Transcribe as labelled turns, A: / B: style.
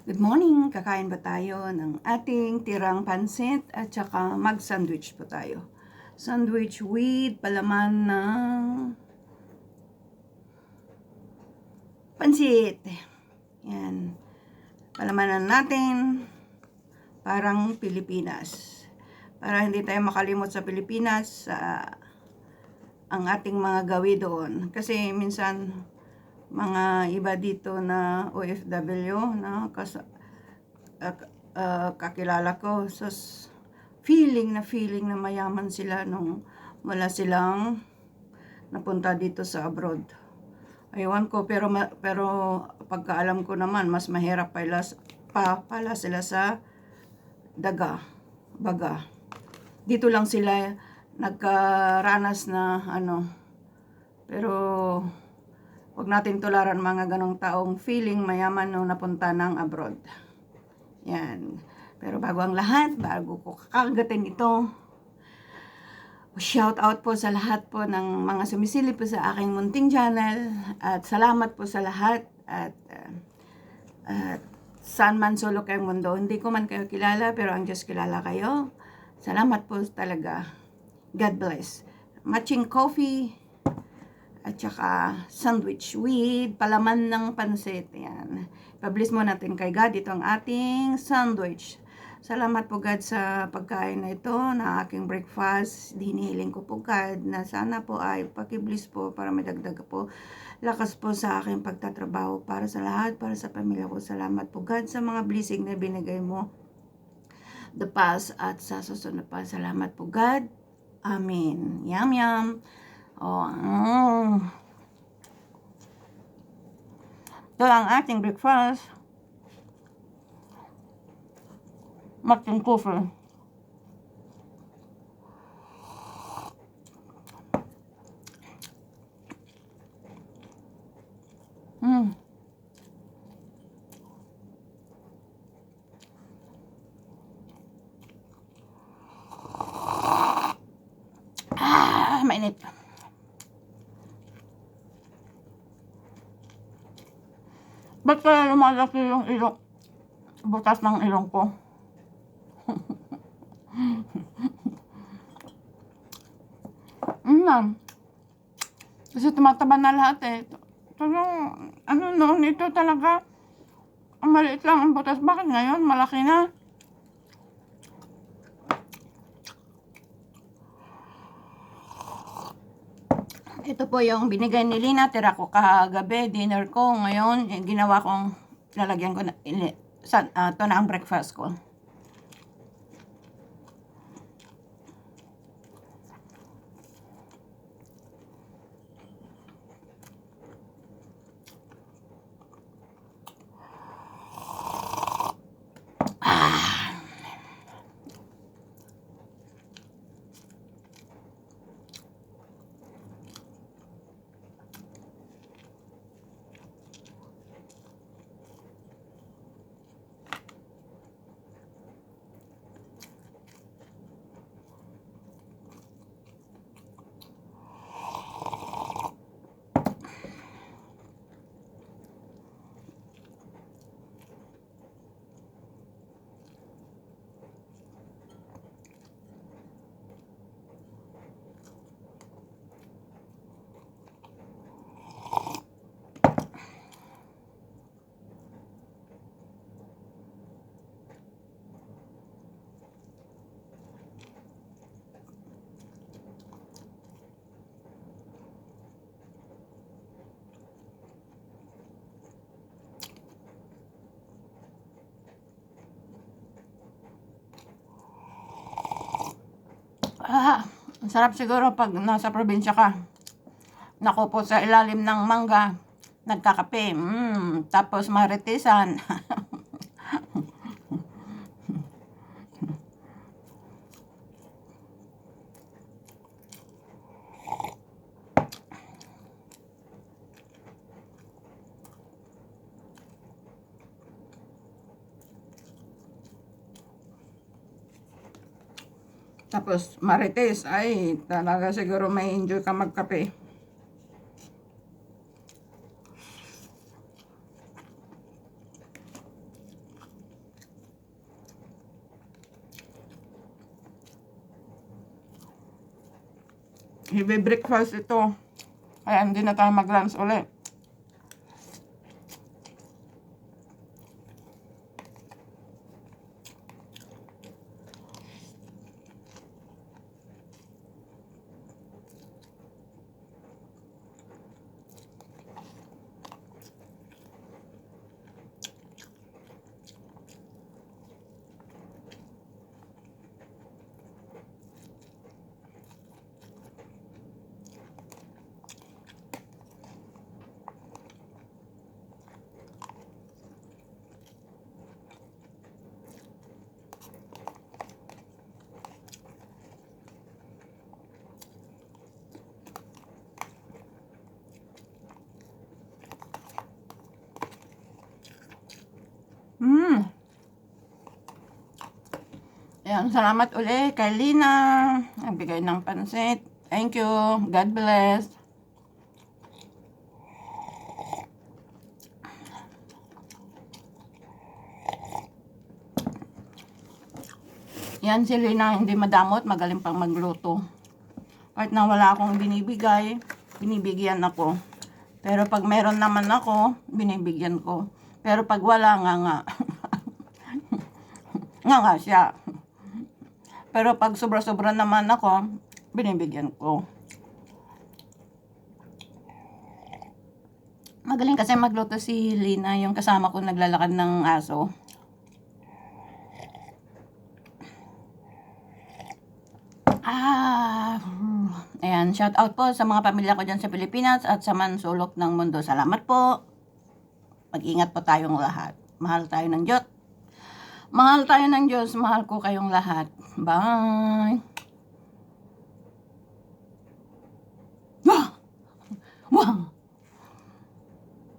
A: Good morning! Kakain ba tayo ng ating tirang pansit at saka mag-sandwich po tayo. Sandwich with palaman ng pansit. Yan. Palamanan natin parang Pilipinas. Para hindi tayo makalimot sa Pilipinas sa ang ating mga gawi doon. Kasi minsan mga iba dito na OFW na kas, uh, uh, kakilala ko so feeling na feeling na mayaman sila nung wala silang napunta dito sa abroad. Aywan ko pero ma- pero pagkaalam ko naman mas mahirap pala, pa pala sila sa daga, baga. Dito lang sila nagkaranas na ano pero Huwag natin tularan mga ganong taong feeling mayaman nung napunta ng abroad. Yan. Pero bago ang lahat, bago ko kakagatin ito, shout out po sa lahat po ng mga sumisilip po sa aking munting channel at salamat po sa lahat at uh, at saan man solo kayong mundo. Hindi ko man kayo kilala pero ang Diyos kilala kayo. Salamat po talaga. God bless. Matching coffee, at saka sandwich with palaman ng pansit. Yan. Publish mo natin kay God. Ito ang ating sandwich. Salamat po God sa pagkain na ito, na aking breakfast. Hinihiling ko po God na sana po ay pakibliss po para madagdag po lakas po sa aking pagtatrabaho para sa lahat, para sa pamilya ko. Salamat po God sa mga blessing na binigay mo the past at sa susunod pa. Salamat po God. Amen. Yum, yum. Oh, mm. Ito ang ating breakfast. Martin Cooper. Mm. Ah, mainit. Ba't kaya lumalaki yung ilong, butas ng ilong ko? Mm. Kasi tumataba na lahat eh. Talagang, ano noon, ito talaga, maliit lang ang butas. Bakit ngayon? Malaki na. Ito po yung binigay ni Lina. Tira ko kagabi, dinner ko. Ngayon, ginawa kong lalagyan ko na, sa, ah, to na ang breakfast ko. Ah, sarap siguro pag nasa probinsya ka. Nakupo sa ilalim ng mangga. Nagkakape. Mm, tapos maritisan. Tapos marites, ay talaga siguro may enjoy ka magkape. Heavy breakfast ito. Kaya hindi na tayo mag-lunch ulit. Ayan, salamat uli kay Lina. Nagbigay ng pansit. Thank you. God bless. Yan si Lina, hindi madamot, magaling pang magluto. Kahit na wala akong binibigay, binibigyan ako. Pero pag meron naman ako, binibigyan ko. Pero pag wala nga nga, nga nga siya. Pero pag sobra-sobra naman ako, binibigyan ko. Magaling kasi magluto si Lina, yung kasama ko naglalakad ng aso. Ah, ayan, shout out po sa mga pamilya ko dyan sa Pilipinas at sa mansulok ng mundo. Salamat po. Mag-ingat po tayong lahat. Mahal tayo ng Diyos. Mahal tayo ng Diyos. Mahal ko kayong lahat. Bye. Wah! Wah!